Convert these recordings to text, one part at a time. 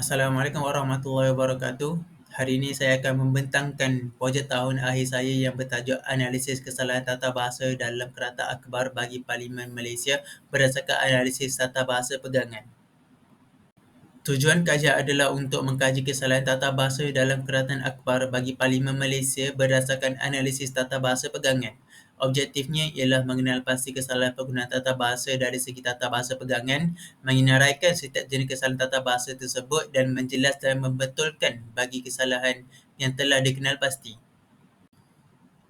Assalamualaikum warahmatullahi wabarakatuh. Hari ini saya akan membentangkan projek tahun akhir saya yang bertajuk Analisis Kesalahan Tata Bahasa dalam Kerata Akhbar bagi Parlimen Malaysia berdasarkan analisis tata bahasa pegangan. Tujuan kajian adalah untuk mengkaji kesalahan tata bahasa dalam keratan akhbar bagi Parlimen Malaysia berdasarkan analisis tata bahasa pegangan. Objektifnya ialah mengenal pasti kesalahan penggunaan tata bahasa dari segi tata bahasa pegangan, menyenaraikan setiap jenis kesalahan tata bahasa tersebut dan menjelas dan membetulkan bagi kesalahan yang telah dikenal pasti.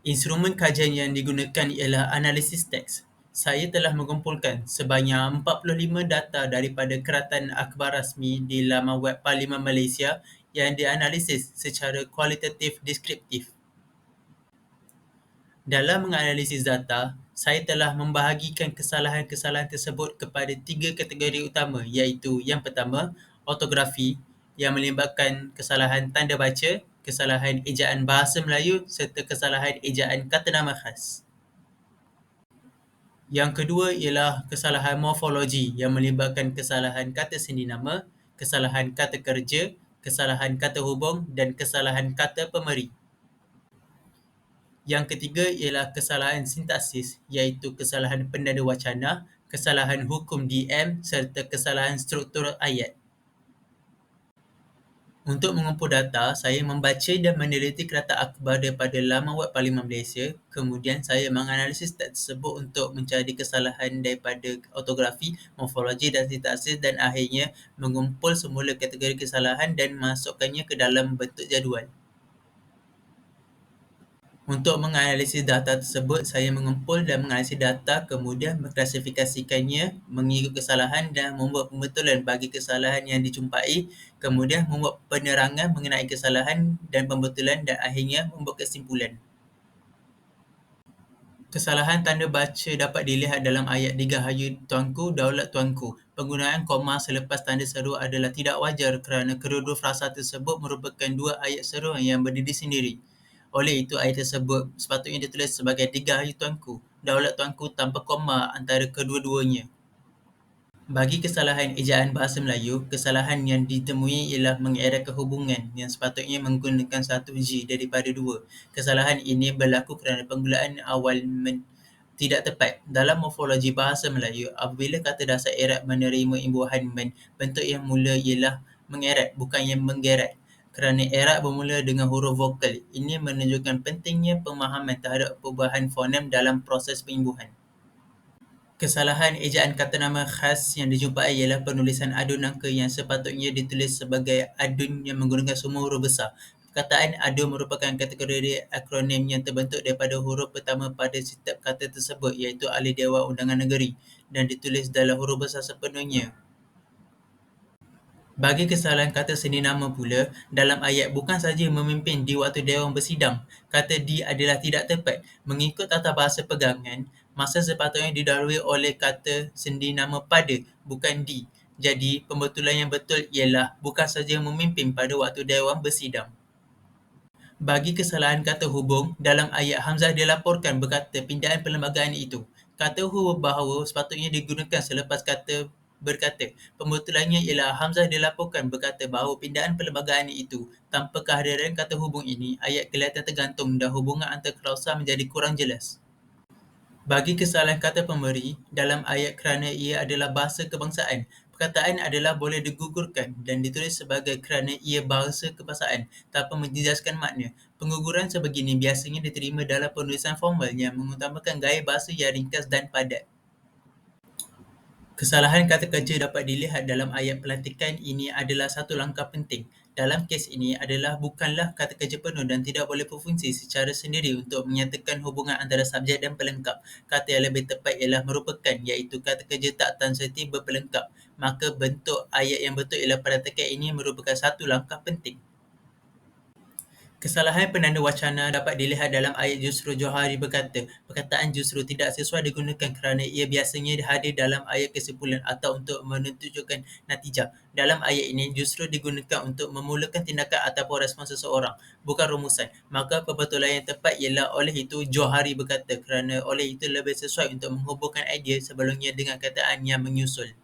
Instrumen kajian yang digunakan ialah analisis teks. Saya telah mengumpulkan sebanyak 45 data daripada keratan akhbar rasmi di laman web Parlimen Malaysia yang dianalisis secara kualitatif deskriptif. Dalam menganalisis data, saya telah membahagikan kesalahan-kesalahan tersebut kepada tiga kategori utama iaitu yang pertama, ortografi yang melibatkan kesalahan tanda baca, kesalahan ejaan bahasa Melayu serta kesalahan ejaan kata nama khas. Yang kedua ialah kesalahan morfologi yang melibatkan kesalahan kata sendi nama, kesalahan kata kerja, kesalahan kata hubung dan kesalahan kata pemeri. Yang ketiga ialah kesalahan sintaksis iaitu kesalahan pendana wacana, kesalahan hukum DM serta kesalahan struktur ayat. Untuk mengumpul data, saya membaca dan meneliti kerata akhbar daripada laman web Parlimen Malaysia. Kemudian saya menganalisis teks tersebut untuk mencari kesalahan daripada ortografi, morfologi dan sintaksis dan akhirnya mengumpul semula kategori kesalahan dan masukkannya ke dalam bentuk jadual. Untuk menganalisis data tersebut, saya mengumpul dan menganalisis data kemudian mengklasifikasikannya mengikut kesalahan dan membuat pembetulan bagi kesalahan yang dijumpai, kemudian membuat penerangan mengenai kesalahan dan pembetulan dan akhirnya membuat kesimpulan. Kesalahan tanda baca dapat dilihat dalam ayat Digahayu Tuanku, Daulat Tuanku. Penggunaan koma selepas tanda seru adalah tidak wajar kerana kedua-dua frasa tersebut merupakan dua ayat seru yang berdiri sendiri. Oleh itu, ayat tersebut sepatutnya ditulis sebagai Digahayu Tuanku, Daulat Tuanku tanpa koma antara kedua-duanya. Bagi kesalahan ejaan bahasa Melayu, kesalahan yang ditemui ialah mengeratkan hubungan yang sepatutnya menggunakan satu G daripada dua. Kesalahan ini berlaku kerana penggulaan awal men- tidak tepat. Dalam morfologi bahasa Melayu, apabila kata dasar erat menerima imbuhan men, bentuk yang mula ialah mengerat, bukan yang menggeret kerana erat bermula dengan huruf vokal. Ini menunjukkan pentingnya pemahaman terhadap perubahan fonem dalam proses penyembuhan. Kesalahan ejaan kata nama khas yang dijumpai ialah penulisan adun angka yang sepatutnya ditulis sebagai adun yang menggunakan semua huruf besar. Perkataan adun merupakan kategori akronim yang terbentuk daripada huruf pertama pada setiap kata tersebut iaitu Ahli Dewan Undangan Negeri dan ditulis dalam huruf besar sepenuhnya. Bagi kesalahan kata sendi nama pula, dalam ayat bukan saja memimpin di waktu Dewan bersidang, kata di adalah tidak tepat. Mengikut tata bahasa pegangan, masa sepatutnya didahului oleh kata sendi nama pada, bukan di. Jadi, pembetulan yang betul ialah bukan saja memimpin pada waktu Dewan bersidang. Bagi kesalahan kata hubung, dalam ayat Hamzah dilaporkan berkata pindaan perlembagaan itu. Kata hubung bahawa sepatutnya digunakan selepas kata berkata. Pembetulannya ialah Hamzah dilaporkan berkata bahawa pindaan perlembagaan itu. Tanpa kehadiran kata hubung ini, ayat kelihatan tergantung dan hubungan antara klausa menjadi kurang jelas. Bagi kesalahan kata pemberi, dalam ayat kerana ia adalah bahasa kebangsaan, perkataan adalah boleh digugurkan dan ditulis sebagai kerana ia bahasa kebangsaan tanpa menjelaskan makna. Pengguguran sebegini biasanya diterima dalam penulisan formal yang mengutamakan gaya bahasa yang ringkas dan padat. Kesalahan kata kerja dapat dilihat dalam ayat pelantikan ini adalah satu langkah penting. Dalam kes ini adalah bukanlah kata kerja penuh dan tidak boleh berfungsi secara sendiri untuk menyatakan hubungan antara subjek dan pelengkap. Kata yang lebih tepat ialah merupakan iaitu kata kerja tak transitif berpelengkap. Maka bentuk ayat yang betul ialah pelantikan ini merupakan satu langkah penting. Kesalahan penanda wacana dapat dilihat dalam ayat Jusru Johari berkata, perkataan justru tidak sesuai digunakan kerana ia biasanya hadir dalam ayat kesimpulan atau untuk menunjukkan natijah. Dalam ayat ini, justru digunakan untuk memulakan tindakan ataupun respon seseorang, bukan rumusan. Maka pembetulan yang tepat ialah oleh itu Johari berkata kerana oleh itu lebih sesuai untuk menghubungkan idea sebelumnya dengan kataan yang menyusul.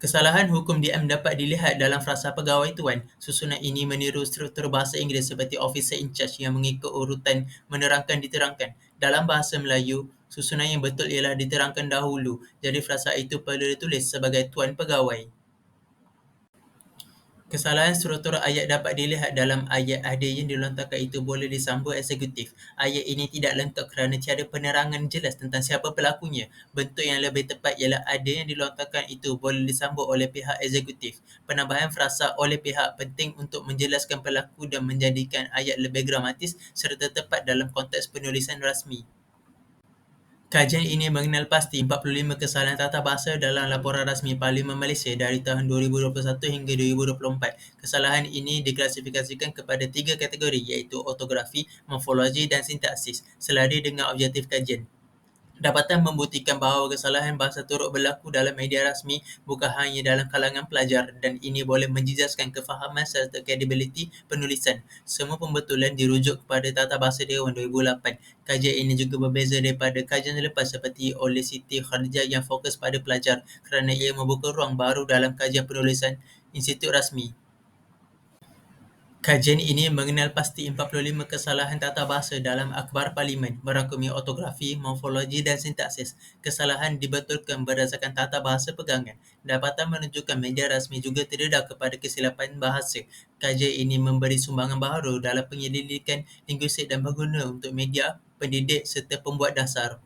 Kesalahan hukum diam dapat dilihat dalam frasa pegawai tuan. Susunan ini meniru struktur bahasa Inggeris seperti officer in charge yang mengikut urutan menerangkan diterangkan. Dalam bahasa Melayu, susunan yang betul ialah diterangkan dahulu. Jadi frasa itu perlu ditulis sebagai tuan pegawai. Kesalahan struktur ayat dapat dilihat dalam ayat ada yang dilontarkan itu boleh disambung eksekutif. Ayat ini tidak lengkap kerana tiada penerangan jelas tentang siapa pelakunya. Bentuk yang lebih tepat ialah ada yang dilontarkan itu boleh disambung oleh pihak eksekutif. Penambahan frasa oleh pihak penting untuk menjelaskan pelaku dan menjadikan ayat lebih gramatis serta tepat dalam konteks penulisan rasmi. Kajian ini mengenal pasti 45 kesalahan tata bahasa dalam laporan rasmi Parlimen Malaysia dari tahun 2021 hingga 2024. Kesalahan ini diklasifikasikan kepada tiga kategori iaitu ortografi, morfologi dan sintaksis selari dengan objektif kajian. Dapatan membuktikan bahawa kesalahan bahasa turut berlaku dalam media rasmi bukan hanya dalam kalangan pelajar dan ini boleh menjejaskan kefahaman serta kredibiliti penulisan. Semua pembetulan dirujuk kepada Tata Bahasa Dewan 2008. Kajian ini juga berbeza daripada kajian selepas seperti oleh Siti Khadijah yang fokus pada pelajar kerana ia membuka ruang baru dalam kajian penulisan institut rasmi. Kajian ini mengenal pasti 45 kesalahan tata bahasa dalam akhbar parlimen merangkumi ortografi, morfologi dan sintaksis. Kesalahan dibetulkan berdasarkan tata bahasa pegangan. Dapatan menunjukkan media rasmi juga terdedah kepada kesilapan bahasa. Kajian ini memberi sumbangan baharu dalam penyelidikan linguistik dan berguna untuk media, pendidik serta pembuat dasar.